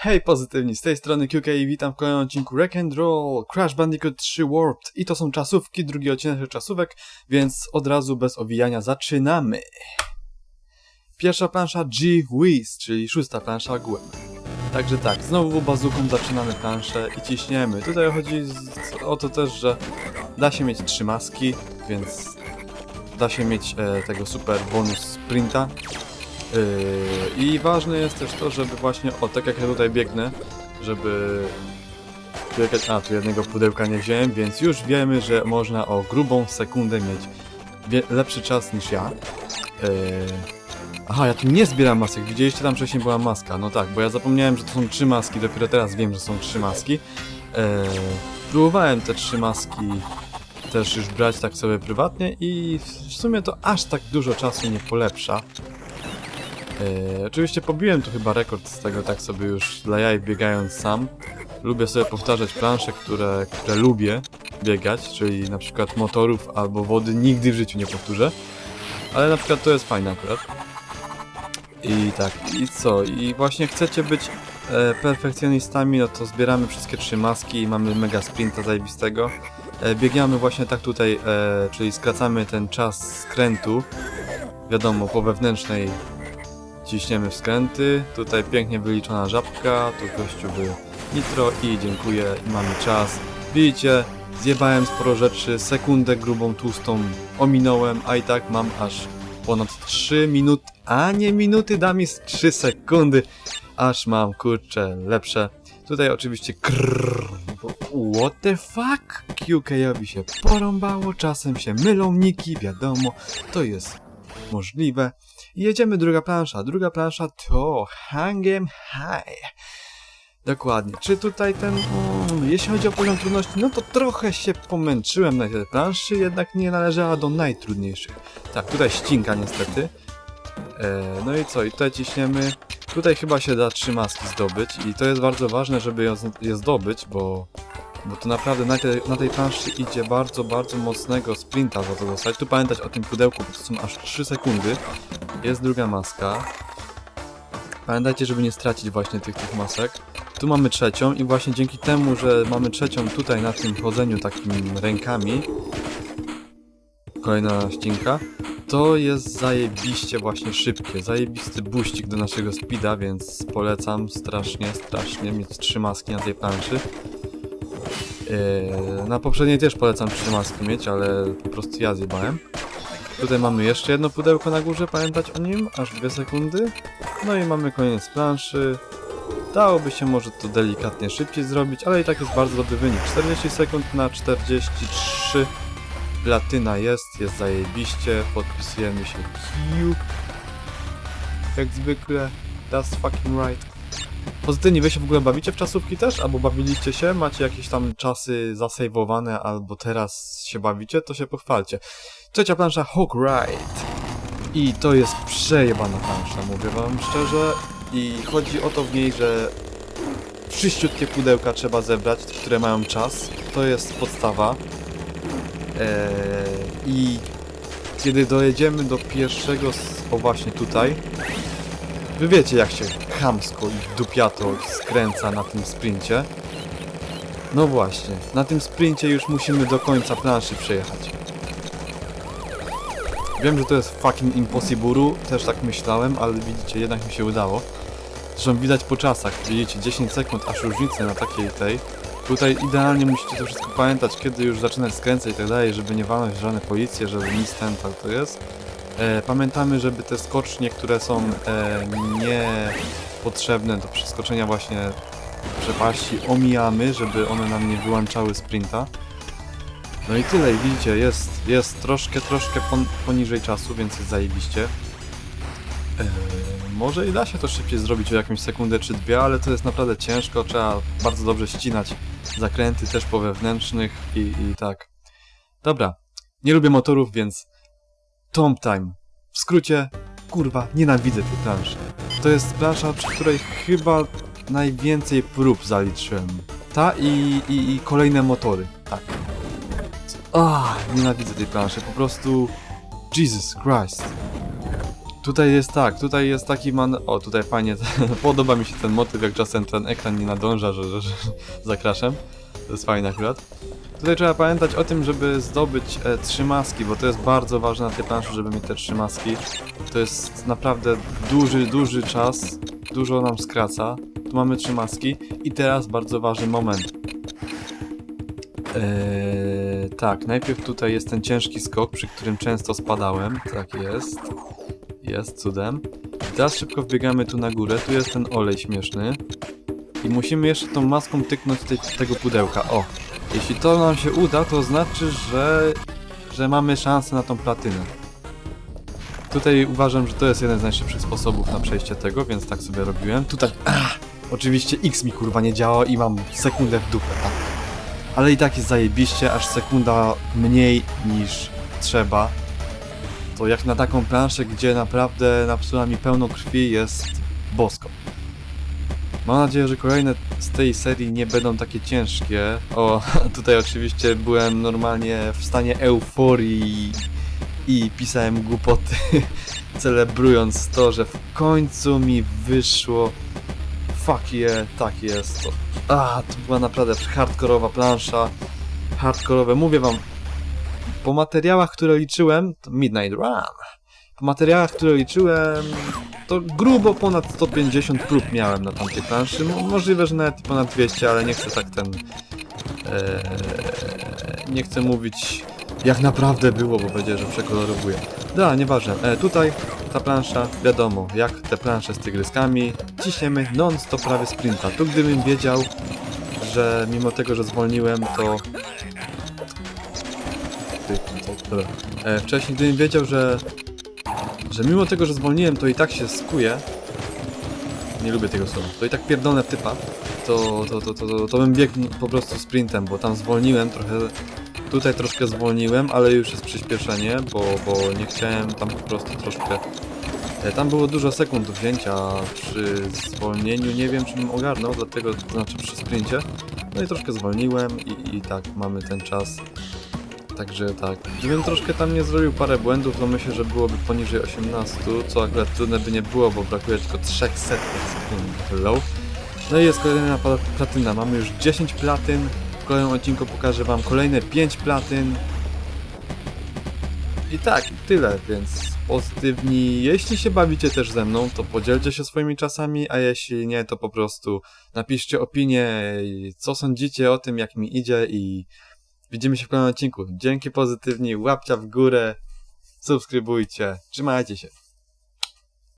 Hej pozytywni, z tej strony QK i witam w kolejnym odcinku Wreck and Roll Crash Bandicoot 3 Warped i to są czasówki, drugi odcinek czasówek, więc od razu bez owijania zaczynamy. Pierwsza plansza G-Wiz, czyli szósta plansza głęb. Także tak, znowu bazuką zaczynamy planszę i ciśniemy. Tutaj chodzi o to też, że da się mieć trzy maski, więc da się mieć e, tego super bonus sprinta. Yy, I ważne jest też to, żeby właśnie, o tak jak ja tutaj biegnę, żeby biegać, a tu jednego pudełka nie wziąłem, więc już wiemy, że można o grubą sekundę mieć lepszy czas niż ja. Yy, aha, ja tu nie zbieram masek, widzieliście tam wcześniej była maska, no tak, bo ja zapomniałem, że to są trzy maski, dopiero teraz wiem, że są trzy maski. Yy, próbowałem te trzy maski też już brać tak sobie prywatnie i w sumie to aż tak dużo czasu nie polepsza. Yy, oczywiście pobiłem tu chyba rekord z tego tak sobie już dla jaj biegając sam. Lubię sobie powtarzać plansze, które, które lubię biegać, czyli na przykład motorów albo wody nigdy w życiu nie powtórzę. Ale na przykład to jest fajne akurat. I tak, i co? I właśnie chcecie być e, perfekcjonistami, no to zbieramy wszystkie trzy maski i mamy mega sprinta zajebistego. E, biegamy właśnie tak tutaj, e, czyli skracamy ten czas skrętu. Wiadomo, po wewnętrznej ciśniemy skręty. Tutaj pięknie wyliczona żabka, tu gościu był nitro i dziękuję i mamy czas. Widzicie, zjebałem sporo rzeczy, sekundę grubą, tłustą ominąłem, a i tak mam aż ponad 3 minuty, a nie minuty, da mi z 3 sekundy, aż mam, kurczę, lepsze. Tutaj oczywiście krrrr, what the fuck? QK-owi się porąbało, czasem się mylą niki, wiadomo, to jest możliwe. Jedziemy druga plansza. Druga plansza to Hangem High. Dokładnie. Czy tutaj ten... Mm, jeśli chodzi o poziom trudności, no to trochę się pomęczyłem na tej planszy, jednak nie należała do najtrudniejszych. Tak, tutaj ścinka niestety. E, no i co? I tutaj ciśniemy. Tutaj chyba się da trzy maski zdobyć i to jest bardzo ważne, żeby je, je zdobyć, bo bo to naprawdę na tej, na tej planszy idzie bardzo, bardzo mocnego sprinta za to dostać. Tu pamiętać o tym pudełku, bo to są aż 3 sekundy. Jest druga maska. Pamiętajcie, żeby nie stracić właśnie tych, tych masek. Tu mamy trzecią i właśnie dzięki temu, że mamy trzecią tutaj na tym chodzeniu takim rękami, kolejna ścinka, to jest zajebiście właśnie szybkie, zajebisty buścik do naszego speeda, więc polecam strasznie, strasznie mieć trzy maski na tej planszy. Yy, na poprzedniej też polecam trzy maski mieć, ale po prostu ja zjebałem. Tutaj mamy jeszcze jedno pudełko na górze, pamiętać o nim, aż dwie sekundy. No i mamy koniec planszy. Dałoby się może to delikatnie szybciej zrobić, ale i tak jest bardzo dobry wynik. 40 sekund na 43. Platyna jest, jest zajebiście. Podpisujemy się Q. Jak zwykle. That's fucking right. Pozytywnie, wy się w ogóle bawicie w czasówki też? Albo bawiliście się? Macie jakieś tam czasy zasejwowane, albo teraz się bawicie? To się pochwalcie. Trzecia plansza Hawk Ride. I to jest przejebana plansza, mówię wam szczerze. I chodzi o to w niej, że wszyściutkie pudełka trzeba zebrać, które mają czas. To jest podstawa. Eee, I kiedy dojedziemy do pierwszego, o właśnie tutaj, Wy wiecie jak się chamsko i dupiato skręca na tym sprincie. No właśnie, na tym sprincie już musimy do końca planszy przejechać. Wiem, że to jest fucking impossible, też tak myślałem, ale widzicie, jednak mi się udało. Zresztą widać po czasach, widzicie, 10 sekund aż różnicy na takiej tej. Tutaj idealnie musicie to wszystko pamiętać, kiedy już zaczynać skręcać i tak dalej, żeby nie walnąć żadne policje, żeby nic ten tak to jest. E, pamiętamy, żeby te skocznie, które są e, niepotrzebne do przeskoczenia właśnie przepaści, omijamy, żeby one nam nie wyłączały sprinta. No i tyle, widzicie, jest, jest troszkę, troszkę pon poniżej czasu, więc jest zajebiście. E, może i da się to szybciej zrobić o jakąś sekundę czy dwie, ale to jest naprawdę ciężko, trzeba bardzo dobrze ścinać zakręty też po wewnętrznych i, i tak. Dobra, nie lubię motorów, więc Tomb Time. W skrócie, kurwa, nienawidzę tej planszy. To jest plansza, przy której chyba najwięcej prób zaliczyłem. Ta i, i, i kolejne motory. Tak. Ah, nienawidzę tej planszy. Po prostu... Jesus Christ. Tutaj jest tak, tutaj jest taki man... O, tutaj fajnie, podoba mi się ten motyw, jak czasem ten ekran nie nadąża, że, że, że zakraszam. To jest fajne akurat. Tutaj trzeba pamiętać o tym, żeby zdobyć e, trzy maski, bo to jest bardzo ważne na tej planszy, żeby mieć te trzy maski. To jest naprawdę duży, duży czas, dużo nam skraca. Tu mamy trzy maski i teraz bardzo ważny moment. Eee, tak, najpierw tutaj jest ten ciężki skok, przy którym często spadałem. Tak jest. Jest, cudem. I teraz szybko wbiegamy tu na górę, tu jest ten olej śmieszny. I musimy jeszcze tą maską tyknąć tej, tego pudełka. O! Jeśli to nam się uda, to znaczy, że, że mamy szansę na tą platynę. Tutaj uważam, że to jest jeden z najszybszych sposobów na przejście tego, więc tak sobie robiłem. Tutaj, ach, oczywiście X mi kurwa nie działa i mam sekundę w dupę, tak. Ale i tak jest zajebiście, aż sekunda mniej niż trzeba. To jak na taką planszę, gdzie naprawdę napsuła mi pełno krwi, jest bosko. Mam nadzieję, że kolejne z tej serii nie będą takie ciężkie. O, tutaj oczywiście byłem normalnie w stanie euforii i pisałem głupoty, celebrując to, że w końcu mi wyszło. Fuck yeah, tak jest. A, to była naprawdę hardkorowa plansza. Hardkorowe, mówię wam, po materiałach, które liczyłem, to Midnight Run. Po materiałach, które liczyłem, to grubo ponad 150 prób miałem na tamtej planszy. Mo- Możliwe, że nawet ponad 200, ale nie chcę tak ten. Eee, nie chcę mówić jak naprawdę było, bo będzie, że przekolorowuję. Da, nieważne. E, tutaj ta plansza, wiadomo, jak te plansze z tygryskami, ciśniemy non-stop prawie sprinta. Tu gdybym wiedział, że mimo tego, że zwolniłem, to... Ty. E, wcześniej gdybym wiedział, że że mimo tego, że zwolniłem, to i tak się skuje. Nie lubię tego słowa. To i tak pierdolę typa. To, to, to, to, to, to bym biegł po prostu sprintem, bo tam zwolniłem trochę. Tutaj troszkę zwolniłem, ale już jest przyspieszenie, bo, bo nie chciałem tam po prostu troszkę. E, Tam było dużo sekund do wzięcia przy zwolnieniu. Nie wiem, czy bym ogarnął, dlatego to znaczy przy sprincie. No i troszkę zwolniłem i, i tak mamy ten czas. Także tak, gdybym troszkę tam nie zrobił parę błędów, to myślę, że byłoby poniżej 18, co akurat trudne by nie było, bo brakuje tylko 300 sekund low. No i jest kolejna pla- platyna, mamy już 10 platyn, w kolejnym odcinku pokażę wam kolejne 5 platyn. I tak, tyle, więc pozytywni. Jeśli się bawicie też ze mną, to podzielcie się swoimi czasami, a jeśli nie, to po prostu napiszcie opinię, co sądzicie o tym, jak mi idzie i Widzimy się w kolejnym odcinku. Dzięki pozytywni, łapcia w górę, subskrybujcie, trzymajcie się.